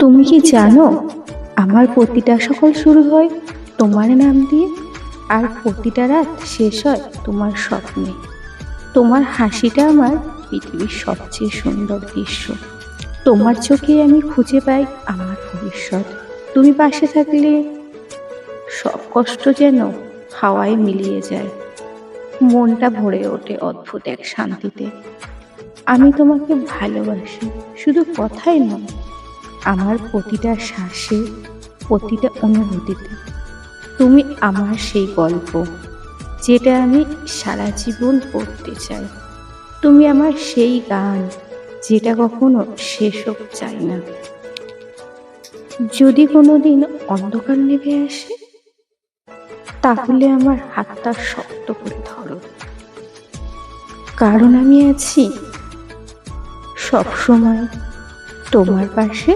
তুমি কি জানো, আমার প্রতিটা সকাল শুরু হয় তোমার নাম দিয়ে, আর প্রতিটা রাত শেষ হয় তোমার স্বপ্নে। তোমার হাসিটা আমার পৃথিবীর সবচেয়ে সুন্দর দৃশ্য। তোমার চোখে আমি খুঁজে পাই আমার ভবিষ্যৎ। তুমি পাশে থাকলে সব কষ্ট যেন হাওয়ায় মিলিয়ে যায়। মনটা ভরে ওঠে অদ্ভুত এক শান্তিতে। আমি তোমাকে ভালোবাসি, শুধু কথাই নয় আমার প্রতিটা শ্বাসে, প্রতিটা অনুভূতিতে। তুমি আমার সেই গল্প, যেটা আমি সারা জীবন পড়তে চাই। তুমি আমার সেই গান, যেটা কখনো শেষ হোক চাই না। যদি কোনোদিন অন্ধকার নেমে আসে, তাহলে আমার হাতটা শক্ত করে ধরো। কারণ আমি আছি সবসময় তোমার পাশে